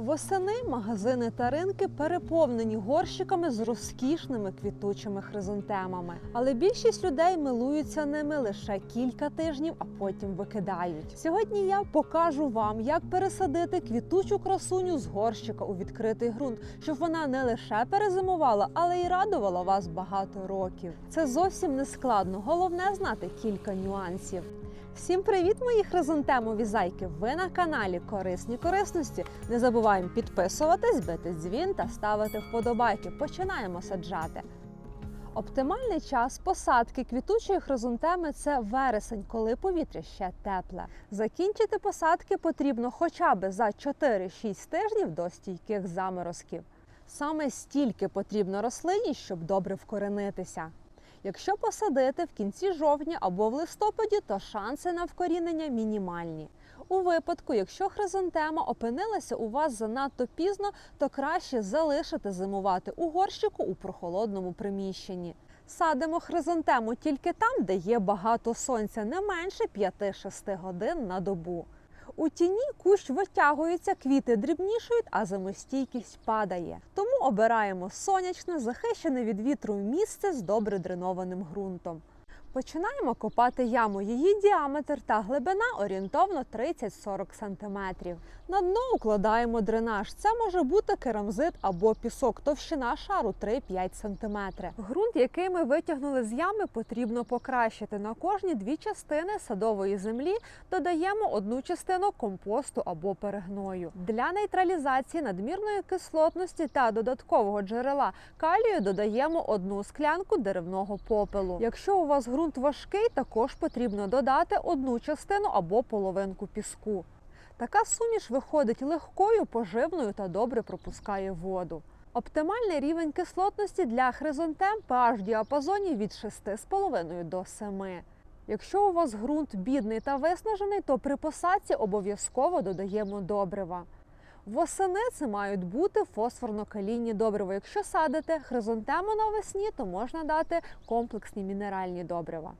Восени магазини та ринки переповнені горщиками з розкішними квітучими хризантемами. Але більшість людей милуються ними лише кілька тижнів, а потім викидають. Сьогодні я покажу вам, як пересадити квітучу красуню з горщика у відкритий ґрунт, щоб вона не лише перезимувала, але й радувала вас багато років. Це зовсім не складно. Головне знати кілька нюансів. Всім привіт, мої хризантемові зайки! Ви на каналі Корисні корисності. Не забуваємо підписуватись, бити дзвін та ставити вподобайки. Починаємо саджати. Оптимальний час посадки квітучої хризантеми це вересень, коли повітря ще тепле. Закінчити посадки потрібно хоча б за 4-6 тижнів до стійких заморозків. Саме стільки потрібно рослині, щоб добре вкоренитися. Якщо посадити в кінці жовтня або в листопаді, то шанси на вкорінення мінімальні. У випадку, якщо хризантема опинилася у вас занадто пізно, то краще залишити зимувати у горщику у прохолодному приміщенні. Садимо хризантему тільки там, де є багато сонця, не менше 5-6 годин на добу. У тіні кущ витягується, квіти дрібнішують, а зимостійкість падає. Тому обираємо сонячне, захищене від вітру місце з добре дренованим ґрунтом. Починаємо копати яму. Її діаметр та глибина орієнтовно 30-40 см. На дно укладаємо дренаж. Це може бути керамзит або пісок, товщина шару 3-5 см. Ґрунт, який ми витягнули з ями, потрібно покращити. На кожні дві частини садової землі додаємо одну частину компосту або перегною. Для нейтралізації надмірної кислотності та додаткового джерела калію додаємо одну склянку деревного попелу. Якщо у вас ґрунт важкий, також потрібно додати одну частину або половинку піску. Така суміш виходить легкою, поживною та добре пропускає воду. Оптимальний рівень кислотності для хризантем pH в діапазоні від 6,5 до 7. Якщо у вас ґрунт бідний та виснажений, то при посадці обов'язково додаємо добрива. Восени це мають бути фосфорно-калійні добрива. Якщо садите хризантему навесні, то можна дати комплексні мінеральні добрива.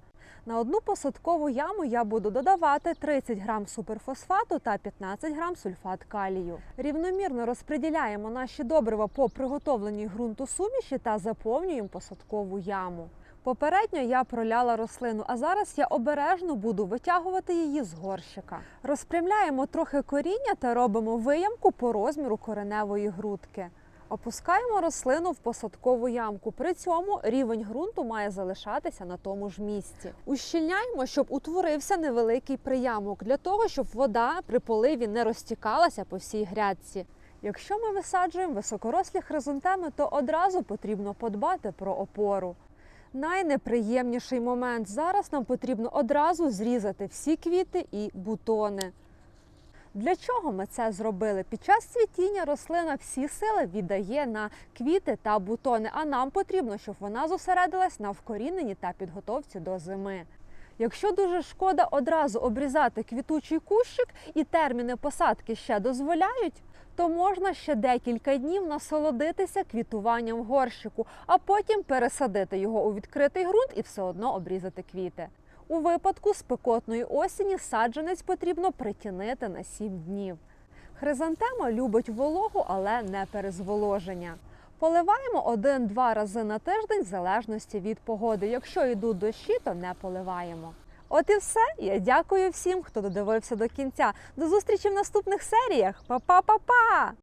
На одну посадкову яму я буду додавати 30 грам суперфосфату та 15 грам сульфат калію. Рівномірно розподіляємо наші добрива по приготовленій ґрунту суміші та заповнюємо посадкову яму. Попередньо я проляла рослину, а зараз я обережно буду витягувати її з горщика. Розпрямляємо трохи коріння та робимо виямку по розміру кореневої грудки. Опускаємо рослину в посадкову ямку. При цьому рівень ґрунту має залишатися на тому ж місці. Ущільняємо, щоб утворився невеликий приямок, для того, щоб вода при поливі не розтікалася по всій грядці. Якщо ми висаджуємо високорослі хризантеми, то одразу потрібно подбати про опору. Найнеприємніший момент зараз нам потрібно одразу зрізати всі квіти і бутони. Для чого ми це зробили? Під час цвітіння рослина всі сили віддає на квіти та бутони, а нам потрібно, щоб вона зосередилась на вкоріненні та підготовці до зими. Якщо дуже шкода одразу обрізати квітучий кущик і терміни посадки ще дозволяють, то можна ще декілька днів насолодитися квітуванням горщику, а потім пересадити його у відкритий ґрунт і все одно обрізати квіти. У випадку спекотної осені саджанець потрібно притінити на 7 днів. Хризантема любить вологу, але не перезволоження. Поливаємо один-два рази на тиждень в залежності від погоди. Якщо йдуть дощі, то не поливаємо. От і все. Я дякую всім, хто додивився до кінця. До зустрічі в наступних серіях. Па-па-па-па!